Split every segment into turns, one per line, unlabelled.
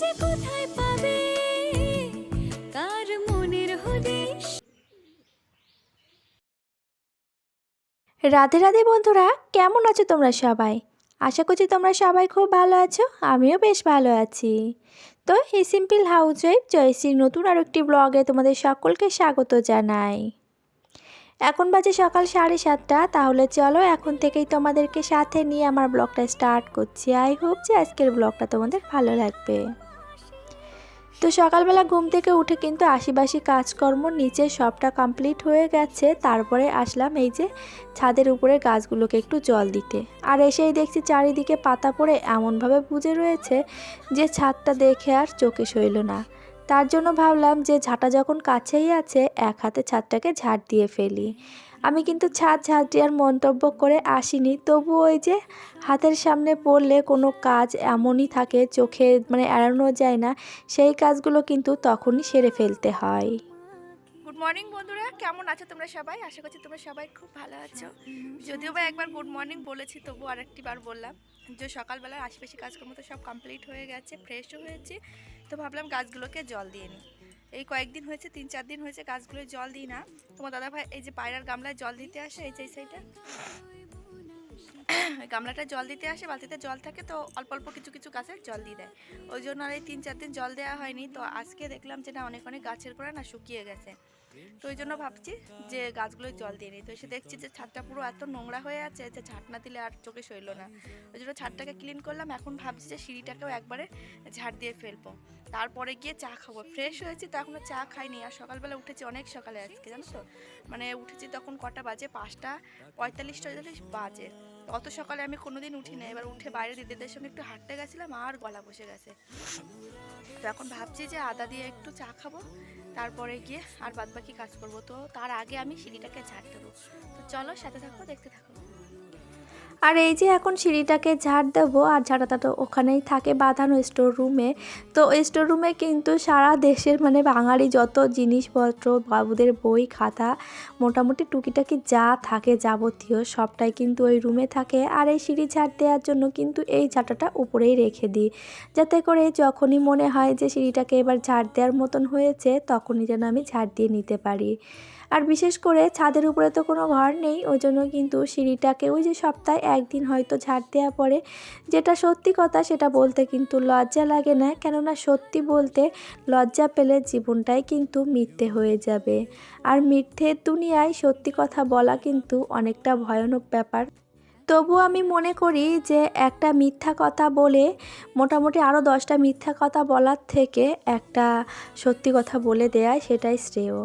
যে কোথায় পাবে? কার মনের
রাধে রাধে বন্ধুরা, কেমন আছো তোমরা সবাই? আশা করছি তোমরা সবাই খুব ভালো আছো, আমিও বেশ ভালো আছি। তো এই সিম্পল হাউস ওয়াইফ জয়শ্রীর নতুন আর একটি ব্লগে তোমাদের সকলকে স্বাগত জানাই। এখন বাজে সকাল সাড়ে সাতটা, তাহলে চলো এখন থেকেই তোমাদেরকে সাথে নিয়ে আমার ব্লগটা স্টার্ট করছি। আই হোপ যে আজকের ব্লগটা তোমাদের ভালো লাগবে। তো সকালবেলা ঘুম থেকে উঠে কিন্তু আশিবাসি কাজকর্ম নিচে সবটা কমপ্লিট হয়ে গেছে। তারপরে আসলাম এই যে ছাদের উপরে গাছগুলোকে একটু জল দিতে। আর এসেই দেখছি চারিদিকে পাতা পড়ে এমনভাবে বুঝে রয়েছে যে ছাদটা দেখে আর চোখে সইল না। তার জন্য ভাবলাম যে ঝাঁটা যখন কাছেই আছে, এক হাতে ছাদটাকে ঝাড় দিয়ে ফেলি। আমি কিন্তু ছাদ ঝাড় দেওয়ার মন্তব্য করে আসিনি। তবু ওই যে হাতের সামনে পড়লে কোনো কাজ এমনই থাকে, চোখে মানে এড়ানো যায় না, সেই কাজগুলো কিন্তু তখনই সেরে ফেলতে হয়।
গুড মর্নিং বন্ধুরা, কেমন আছো তোমরা সবাই? আশা করছি তোমরা সবাই খুব ভালো আছো। যদিও বা একবার গুড মর্নিং বলেছি, তবু আরেকটি বার বললাম যে সকালবেলার আশেপাশে কাজকর্ম তো সব কমপ্লিট হয়ে গেছে ফ্রেশও হয়েছে। তো ভাবলাম গাছগুলোকে জল দিয়ে নিই। এই কয়েকদিন হয়েছে, তিন চার দিন হয়েছে, গাছগুলোয় জল দিই না। তোমার দাদা ভাই এই যে পায়রার গামলায় জল দিতে আসে, এই যে এই সাইডে ওই গামলাটা জল দিতে আসে, বালতিতে জল থাকে তো অল্প অল্প কিছু কিছু গাছে জল দিয়ে দেয়। ওই জন্য আর এই তিন চার দিন জল দেওয়া হয়নি। তো আজকে দেখলাম যে না, অনেক অনেক গাছের গোড়া না শুকিয়ে গেছে। তো ওই জন্য ভাবছি যে গাছগুলোয় জল দিয়ে নিই। তো এসে দেখছি যে ছাদটা পুরো এত নোংরা হয়ে আছে যে ঝাঁট না দিলে আর চোখে সইল না। ওই জন্য ছাদটাকে ক্লিন করলাম। এখন ভাবছি যে সিঁড়িটাকেও একবারে ঝাড় দিয়ে ফেলব। তারপরে গিয়ে চা খাব। ফ্রেশ হয়েছি তো এখনও চা খাইনি। আর সকালবেলা উঠেছি অনেক সকালে আজকে, জানো তো? মানে উঠেছি তখন কটা বাজে? পাঁচটা পঁয়তাল্লিশ টয়তাল্লিশ বাজে। অত সকালে আমি কোনোদিন উঠি না এবার উঠে বাইরে দিদিদের সঙ্গে একটু হাঁটতে গেছিলাম আর গলা বসে গেছে। তো এখন ভাবছি যে আদা দিয়ে একটু চা খাব, তারপরে গিয়ে আর বাদবাকি কাজ করব। তো তার আগে আমি সিঁড়িটাকে ঝাড় দেবো। তো চলো সাথে থাকব দেখতে থাকো।
আর এই যে এখন সিঁড়িটাকে ঝাড় দেবো, আর ঝাড়াটা তো ওখানেই থাকে বাঁধানো স্টোর রুমে তো স্টোর রুমে কিন্তু সারা দেশের মানে বাঙালি যত জিনিসপত্র, বাবুদের বই, খাতা, মোটামুটি টুকিটাকি যা থাকে যাবতীয় সবটাই কিন্তু ওই রুমে থাকে। আর এই সিঁড়ি ঝাড় দেওয়ার জন্য কিন্তু এই ঝাঁটাটা উপরেই রেখে দিই। যাতে করে যখনই মনে হয় যে সিঁড়িটাকে এবার ঝাড় দেওয়ার মতন হয়েছে, তখনই যেন আমি ঝাড় দিয়ে নিতে পারি। আর বিশেষ করে ছাদের উপরে তো কোনো ঘর নেই, ওই জন্য কিন্তু সিঁড়িটাকে ওই যে সপ্তাহে একদিন হয়তো ঝাড় দেওয়া পরে যেটা সত্যি কথা সেটা বলতে কিন্তু লজ্জা লাগে না, কেননা সত্যি বলতে লজ্জা পেলে জীবনটাই কিন্তু মিথ্যে হয়ে যাবে। আর মিথ্যের দুনিয়ায় সত্যি কথা বলা কিন্তু অনেকটা ভয়ানক ব্যাপার। তবু আমি মনে করি যে একটা মিথ্যা কথা বলে, মোটামুটি আরও দশটা মিথ্যা কথা বলার থেকে একটা সত্যি কথা বলে দেয় সেটাই শ্রেয়।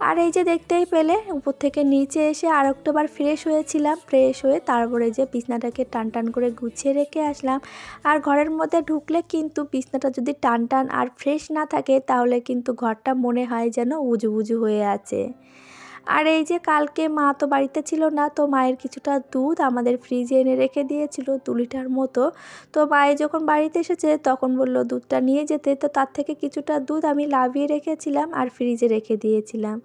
আর এই যে দেখতেই পেলে, উপর থেকে নিচে এসে আর একটাবার ফ্রেশ হয়েছিলাম ফ্রেশ হয়ে তারপরে যে বিছনাটাকে টান টান করে গুছিয়ে রেখে আসলাম। আর ঘরের মধ্যে ঢুকলে কিন্তু বিছনাটা যদি টান টান আর ফ্রেশ না থাকে, তাহলে কিন্তু ঘরটা মনে হয় যেন উজু উজু হয়ে আছে। আর এই যে কালকে মা তো বাড়িতে ছিল না, তো মায়ের কিছুটা দুধ আমাদের ফ্রিজে এনে রেখে দিয়েছিল দু লিটার মতো। তো মায়ে যখন বাড়িতে এসেছে, তখন বলল দুধটা নিয়ে যেতে। তো তার থেকে কিছুটা দুধ আমি লাভিয়ে রেখেছিলাম আর ফ্রিজে রেখে দিয়েছিলাম।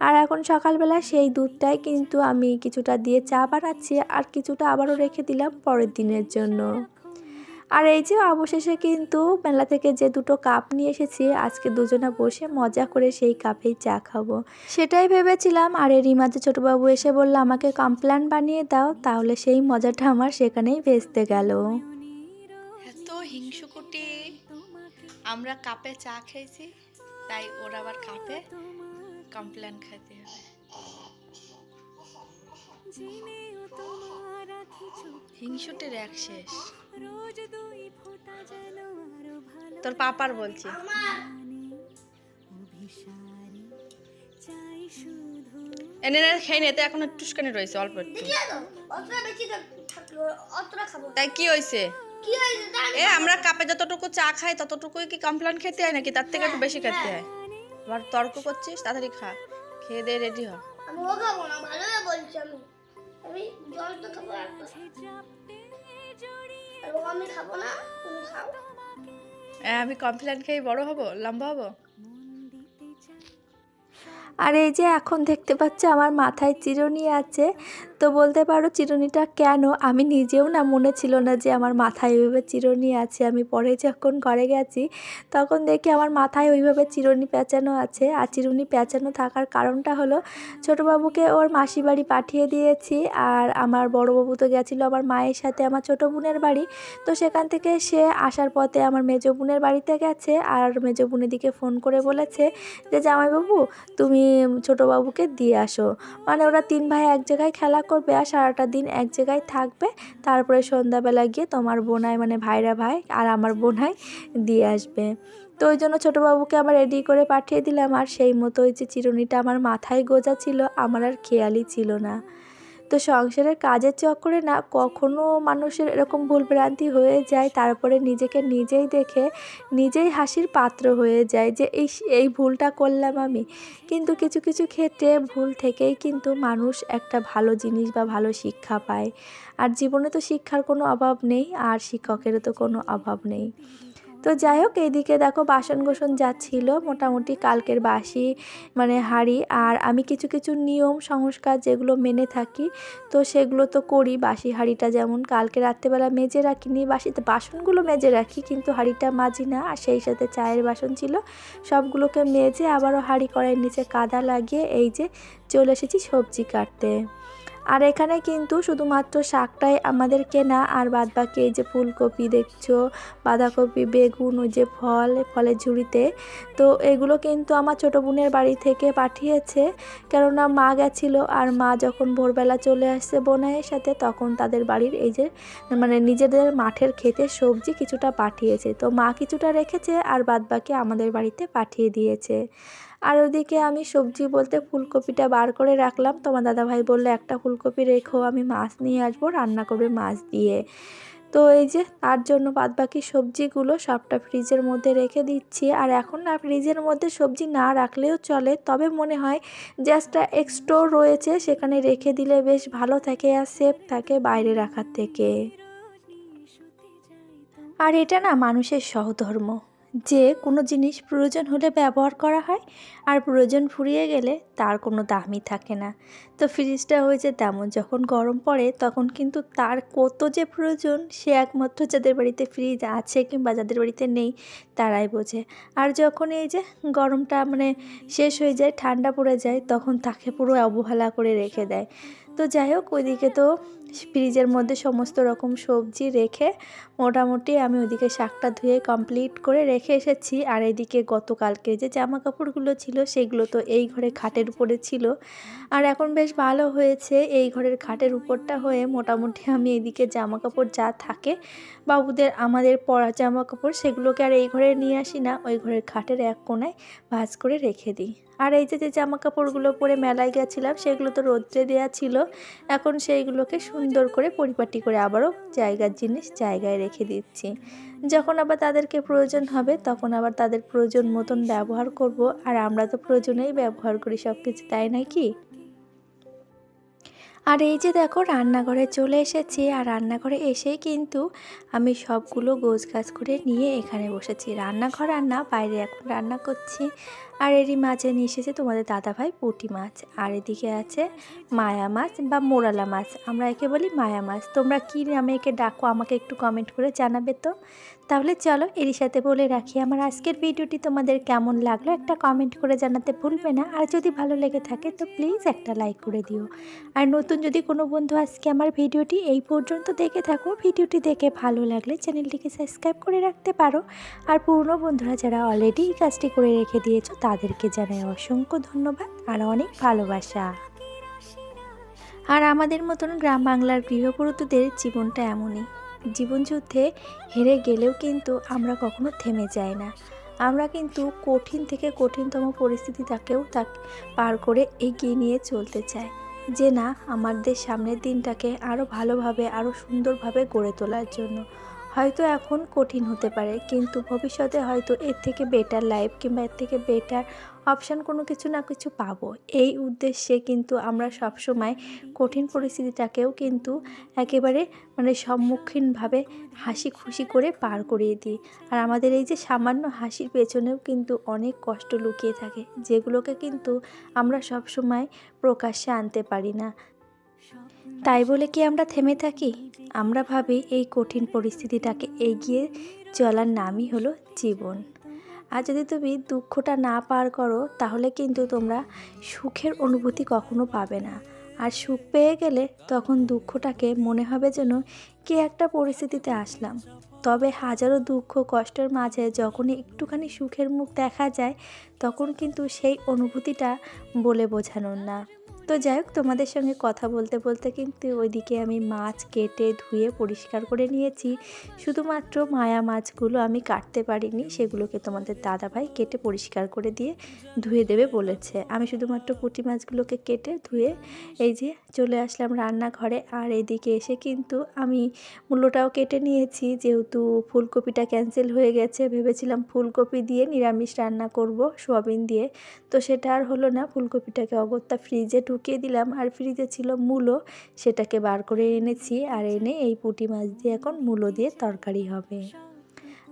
আর এখন সকালবেলা সেই দুধটাই কিন্তু আমি কিছুটা দিয়ে চা বানাচ্ছি আর কিছুটা আবারও রেখে দিলাম পরের দিনের জন্য। আর এই যে অবশেষে কিন্তু মেলা থেকে যে দুটো কাপ নিয়ে এসেছি, আজকে দুজনে বসে মজা করে সেই কাপেই চা খাব। সেটাই ভেবেছিলাম, আর এরই মাঝে ছোটোবাবু এসে বলল, আমাকে কমপ্ল্যান বানিয়ে দাও, তাহলে সেই মজাটা আমার সেখানেই ভেস্তে গেল।
এত হিংসুকুটি। আমরা কাপে চা খেয়েছি, তাই ওরা আবার কাপে কমপ্লেন খাইতে হবে। হিংসুটির এক শেষ।
রোজ দুই ফোঁটা যেন আরও ভালো
তোর পাপার বলছি।
শুধু
এনে এনে খেয়ে নিতে এখন টুসকানি রয়েছে অল্প একটু।
অতটা বেশি থাকল অতটা খাব
তাই কি হয়েছে?
কি হয়েছে
এ আমরা কাপে যতটুকু চা খাই ততটুকুই কি কমপ্লেন খেতে হয় নাকি? তার থেকে একটু বেশি খেতে হয়। আবার তর্ক করছিস? তাড়াতাড়ি খা খেয়ে দিয়ে রেডি হ।
আমি ও খাব না ভালো বলছি আমি। আমি জল তো খাব আমি খাব না তুমি খাও।
এ, আমি কমপ্লেন খেয়ে বড় হব লম্বা হব?
আর এই যে এখন দেখতে পাচ্ছ আমার মাথায় চিরুনি আছে তো বলতে পারো চিরুনিটা কেন? আমি নিজেও না মনে ছিল না যে আমার মাথায় ওইভাবে চিরুনি আছে। আমি পরে যখন ঘরে গেছি, তখন দেখি আমার মাথায় ওইভাবে চিরুনি পেঁচানো আছে। আর চিরুনি পেঁচানো থাকার কারণটা হলো, ছোটোবাবুকে ওর মাসি বাড়ি পাঠিয়ে দিয়েছি আর আমার বড়োবাবু তো গেছিল আমার মায়ের সাথে, আমার ছোটো বোনের বাড়ি। তো সেখান থেকে সে আসার পথে আমার মেজো বোনের বাড়িতে গেছে আর মেজো বোনের দিকে ফোন করে বলেছে যে, জামাইবাবু, তুমি ছোটোবাবুকে দিয়ে আসো। মানে ওরা তিন ভাই এক জায়গায় খেলা করবে আর সারাটা দিন এক জায়গায় থাকবে। তারপরে সন্ধ্যাবেলা গিয়ে তোমার বোনাই মানে ভাইরা ভাই আর আমার বোনাই দিয়ে আসবে। তো ওই জন্য ছোটোবাবুকে আবার রেডি করে পাঠিয়ে দিলাম। আর সেই মতো ওই যে চিরুনিটা আমার মাথায় গোজা ছিল, আমার আর খেয়ালই ছিল না। তো সংসারের কাজের চক্করে না কখনো মানুষের এরকম ভুলভ্রান্তি হয়ে যায়। তারপরে নিজেকে নিজেই দেখে নিজেই হাসির পাত্র হয়ে যায় যে এই এই ভুলটা করলাম আমি। কিন্তু কিছু কিছু ক্ষেত্রে ভুল থেকেই কিন্তু মানুষ একটা ভালো জিনিস বা ভালো শিক্ষা পায়। আর জীবনে তো শিক্ষার কোনো অভাব নেই, আর শিক্ষকেরও তো কোনো অভাব নেই। তো যাই হোক এইদিকে দেখো বাসন গোসন যাচ্ছিল। মোটামুটি কালকের বাসি মানে হাঁড়ি আর আমি কিছু কিছু নিয়ম, সংস্কার যেগুলো মেনে থাকি, তো সেগুলো তো করি। বাসি হাঁড়িটা যেমন কালকে রাত্রেবেলা মেজে রাখিনি, বাসিতে বাসনগুলো মেজে রাখি, কিন্তু হাঁড়িটা মাজি না। আর সেই সাথে চায়ের বাসন ছিল, সবগুলোকে মেজে আবারও হাঁড়ি কড়াইয়ের নিচে কাদা লাগিয়ে এই যে চলে এসেছি সবজি কাটতে। আর এখানে কিন্তু শুধুমাত্র শাকটাই আমাদের কেনা আর বাদ বাকি এই যে ফুলকপি দেখছ, বাঁধাকপি, বেগুন, ওই যে ফল, ফলের ঝুড়িতে। তো এগুলো কিন্তু আমার ছোটো বোনের বাড়ি থেকে পাঠিয়েছে। কেননা মা গেছিল, আর মা যখন ভোরবেলা চলে আসছে বোনাইয়ের সাথে, তখন তাদের বাড়ির এই যে মানে নিজেদের মাঠের খেতে সবজি কিছুটা পাঠিয়েছে। তো মা কিছুটা রেখেছে, আর বাদ বাকি আমাদের বাড়িতে পাঠিয়ে দিয়েছে। আর ওদিকে আমি সবজি বলতে ফুলকপিটা বার করে রাখলাম। তোমার দাদাভাই বলল, একটা ফুলকপি রেখো, আমি মাছ নিয়ে আসব, রান্না করবে মাছ দিয়ে। তো এই যে, তার জন্য বাদবাকি সবজিগুলো সবটা ফ্রিজের মধ্যে রেখে দিচ্ছি। আর এখন না, ফ্রিজের মধ্যে সবজি না রাখলেও চলে। তবে মনে হয় জাস্টটা এক্সটোর রয়েছে, সেখানে রেখে দিলে বেশ ভালো থাকে আর সেফ থাকে বাইরে রাখার থেকে। আর এটা না মানুষের সহধর্ম। যে কোনো জিনিস প্রয়োজন হলে ব্যবহার করা হয় আর প্রয়োজন ফুরিয়ে গেলে তার কোনো দামই থাকে না। তো ফ্রিজটা হয়েছে তেমন যখন গরম পড়ে তখন কিন্তু তার কত যে প্রয়োজন সে একমাত্র যাদের বাড়িতে ফ্রিজ আছে কিংবা যাদের বাড়িতে নেই তারাই বোঝে। আর যখন এই যে গরমটা মানে শেষ হয়ে যায়, ঠান্ডা পড়ে যায় তখন তাকে পুরো অবহেলা করে রেখে দেয়। তো যাই হোক, ওইদিকে তো ফ্রিজের মধ্যে সমস্ত রকম সবজি রেখে মোটামুটি আমি ওইদিকে শাকটা ধুয়ে কমপ্লিট করে রেখে এসেছি। আর এইদিকে গতকালকে যে জামা কাপড়গুলো ছিল সেগুলো তো এই ঘরে খাটের উপরে ছিল। আর এখন বেশ ভালো হয়েছে। এই ঘরের খাটের উপরটা হয়ে মোটামুটি আমি এইদিকে জামা কাপড় যা থাকে, বাবুদের আমাদের পরা জামা কাপড় সেগুলোকে আর এই ঘরে নিয়ে আসি না, ওই ঘরের খাটের এক কোনায় ভাঁজ করে রেখে দিই। আর এই যে যে জামা কাপড়গুলো পরে মেলায় গেছিলাম সেগুলো তো রোদ্রে দেওয়া ছিল, এখন সেইগুলোকে সুন্দর করে পরিপাটি করে আবারও জায়গার জিনিস জায়গায় রেখে দিচ্ছি। যখন আবার তাদেরকে প্রয়োজন হবে, তখন আবার তাদের প্রয়োজন মতন ব্যবহার করব। আর আমরা তো প্রয়োজনেই ব্যবহার করি সব কিছু তাই নয় কি? আর এই যে দেখো, রান্নাঘরে চলে এসেছি। আর রান্নাঘরে এসেই কিন্তু আমি সবগুলো গোছ গাছ করে নিয়ে এখানে বসেছি। রান্নাঘর আর না, বাইরে এখন রান্না করছি। আর এরই মাঝে নিয়ে এসেছে তোমাদের দাদাভাই পুঁটি মাছ। আর এদিকে আছে মায়া মাছ বা মোরালা মাছ। আমরা একে বলি মায়া মাছ। তোমরা কী নামে একে ডাকো আমাকে একটু কমেন্ট করে জানাবে তো? তাহলে চলো এরই সাথে বলে রাখি, আমার আজকের ভিডিওটি তোমাদের কেমন লাগল একটা কমেন্ট করে জানাতে ভুলবে না। আর যদি ভালো লেগে থাকে তো প্লিজ একটা লাইক করে দিও। আর নতুন যদি কোনো বন্ধু আজকে আমার ভিডিওটি এই পর্যন্ত দেখে থাকো, ভিডিওটি দেখে ভালো লাগলে চ্যানেলটিকে সাবস্ক্রাইব করে রাখতে পারো। আর পুরনো বন্ধুরা যারা অলরেডি এই কাজটি করে রেখে দিয়েছ তাদেরকে জানাই অসংখ্য ধন্যবাদ আর অনেক ভালোবাসা। আর আমাদের মতন গ্রাম বাংলার গৃহপুরুষদের জীবনটা এমনই। জীবনযুদ্ধে হেরে গেলেও কিন্তু আমরা কখনো থেমে যাই না। আমরা কিন্তু কঠিন থেকে কঠিনতম পরিস্থিতিটাকেও তা পার করে এগিয়ে নিয়ে চলতে চাই। যে না, আমাদের সামনের দিনটাকে আরও ভালোভাবে আরও সুন্দরভাবে গড়ে তোলার জন্য। হয়তো এখন কঠিন হতে পারে, কিন্তু ভবিষ্যতে হয়তো এর থেকে বেটার লাইফ কিংবা এর থেকে বেটার অপশান কোনো কিছু না কিছু পাবো। এই উদ্দেশ্যে কিন্তু আমরা সবসময় কঠিন পরিস্থিতিটাকেও কিন্তু একেবারে মানে সম্মুখীনভাবে হাসি খুশি করে পার করিয়ে দিই। আর আমাদের এই যে সামান্য হাসির পেছনেও কিন্তু অনেক কষ্ট লুকিয়ে থাকে, যেগুলোকে কিন্তু আমরা সবসময় প্রকাশ্যে আনতে পারি না। তাই বলে কি আমরা থেমে থাকি? আমরা ভাবি এই কঠিন পরিস্থিতিটাকে এগিয়ে চলার নামই হলো জীবন। আর যদি তুমি দুঃখটা না পার করো, তাহলে কিন্তু তোমরা সুখের অনুভূতি কখনো পাবে না। আর সুখ পেয়ে গেলে তখন দুঃখটাকে মনে হবে যেন কি একটা পরিস্থিতিতে আসলাম। তবে হাজারো দুঃখ কষ্টের মাঝে যখনই একটুখানি সুখের মুখ দেখা যায়, তখন কিন্তু সেই অনুভূতিটা বলে বোঝানোর না। তো যাই হোক, তোমাদের সঙ্গে কথা বলতে বলতে কিন্তু ওইদিকে আমি মাছ কেটে ধুয়ে পরিষ্কার করে নিয়েছি। শুধুমাত্র মায়া মাছগুলো আমি কাটতে পারিনি, সেগুলোকে তোমাদের দাদাভাই কেটে পরিষ্কার করে দিয়ে ধুয়ে দেবে বলেছে। আমি শুধুমাত্র পুঁটি মাছগুলোকে কেটে ধুয়ে এই যে চলে আসলাম রান্নাঘরে। আর এদিকে এসে কিন্তু আমি মূলোটাও কেটে নিয়েছি, যেহেতু ফুলকপিটা ক্যান্সেল হয়ে গেছে, ভেবেছিলাম ফুলকপি দিয়ে নিরামিষ রান্না করব সোয়াবিন দিয়ে। তো সেটা আর হলো না, ফুলকপিটাকে অগত্যা ফ্রিজে ঢুকিয়ে দিলাম আর ফ্রিজে ছিল মূলো, সেটাকে বার করে এনেছি আর এনে এই পুঁটি মাছ দিয়ে এখন মূলো দিয়ে তরকারি হবে।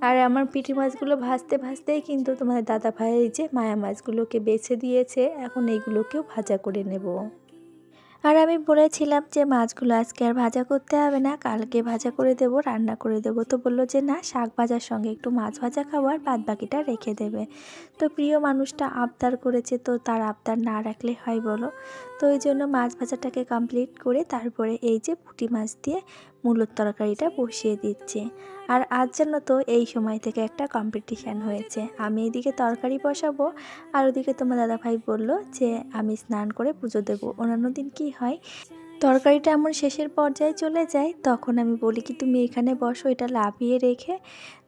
আর আমার পিটি মাছগুলো ভাজতে ভাজতেই কিন্তু তোমাদের দাদা ভাই যে মায়া মাছগুলোকে বেছে দিয়েছে, এখন এইগুলোকেও ভাজা করে নেব। আর আমি বলেছিলাম যে মাছগুলো আজকে আর ভাজা করতে হবে না, কালকে ভাজা করে দেব, রান্না করে দেব। তো বলল যে না, শাক ভাজার সঙ্গে একটু মাছ ভাজা খাব আর বাদ বাকিটা রেখে দেবে। তো প্রিয় মানুষটা আবদার করেছে, তো তার আবদার না রাখলে হয় বলো। তো ওই জন্য মাছ ভাজাটাকে কমপ্লিট করে তারপরে এই যে পুঁটি মাছ দিয়ে মূলোর তরকারিটা বসিয়ে দিচ্ছে। আর আজ জানো তো এই সময় থেকে একটা কম্পিটিশান হয়েছে। আমি এদিকে তরকারি বসাবো, আর ওদিকে তোমার দাদাভাই বলল যে, আমি স্নান করে পুজো দেবো। অন্যান্য দিন কি হয়? তরকারিটা এমন শেষের পর্যায়ে চলে যায়, তখন আমি বলি, কি তুমি এখানে বসো, এটা লাভিয়ে রেখে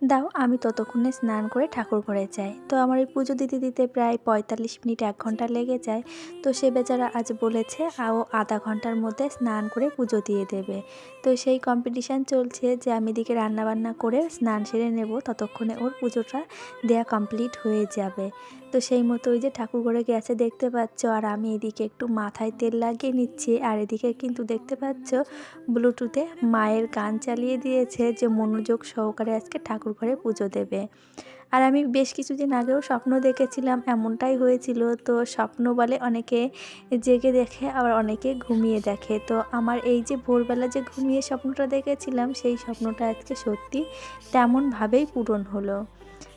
দাও, আমি ততক্ষণে স্নান করে ঠাকুর ঘরে যাই। তো আমার এই পুজো দিতে দিতে প্রায় পঁয়তাল্লিশ মিনিট এক ঘণ্টা লেগে যায়। তো সে বেচারা আজ বলেছে ও আধা ঘণ্টার মধ্যে স্নান করে পুজো দিয়ে দেবে। তো সেই কম্পিটিশান চলছে যে আমি এদিকে রান্নাবান্না করে স্নান সেরে নেব, ততক্ষণে ওর পুজোটা দেয়া কমপ্লিট হয়ে যাবে। তো সেই মতো ওই যে ঠাকুর ঘরে গেছে, দেখতে পাচ্ছ, আর আমি এদিকে একটু মাথায় তেল লাগিয়ে নিচ্ছি, আর এদিকে কিন্তু দেখতে পাচ্ছ ব্লুটুথে মায়ের গান চালিয়ে দিয়েছে, যে মনোযোগ সহকারে আজকে ঠাকুর ঘরে পুজো দেবে। আর আমি বেশ কিছুদিন আগেও স্বপ্ন দেখেছিলাম, এমনটাই হয়েছিল। তো স্বপ্ন বলে অনেকে জেগে দেখে, আবার অনেকে ঘুমিয়ে দেখে। তো আমার এই যে ভোরবেলা যে ঘুমিয়ে স্বপ্নটা দেখেছিলাম, সেই স্বপ্নটা আজকে সত্যি তেমনভাবেই পূরণ হলো।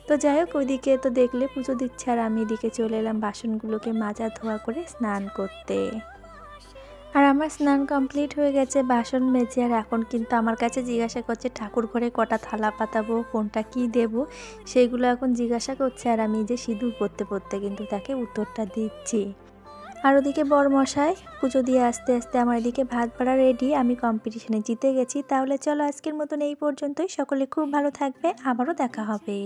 তো যাই হোক, ওইদিকে তো দেখলে পুজো দিচ্ছে, আর আমি এদিকে চলে এলাম বাসনগুলোকে মাজা ধোয়া করে স্নান করতে। আর আমার স্নান কমপ্লিট হয়ে গেছে, বাসন মেজে, আর এখন কিন্তু আমার কাছে জিজ্ঞাসা করছে, ঠাকুর ঘরে কটা থালা পাতাবো, কোনটা কি দেব? সেইগুলো এখন জিজ্ঞাসা করছে, আর আমি যে সিঁদুর পরতে পরতে কিন্তু তাকে উত্তরটা দিচ্ছি। আর ওদিকে বর মশাই পুজো দিয়ে আস্তে আস্তে আমার এদিকে ভাত বাড়া রেডি আমি কম্পিটিশনে জিতে গেছি। তাহলে চলো আজকের মতন এই পর্যন্তই। সকলে খুব ভালো থাকবে, আবারও দেখা হবে।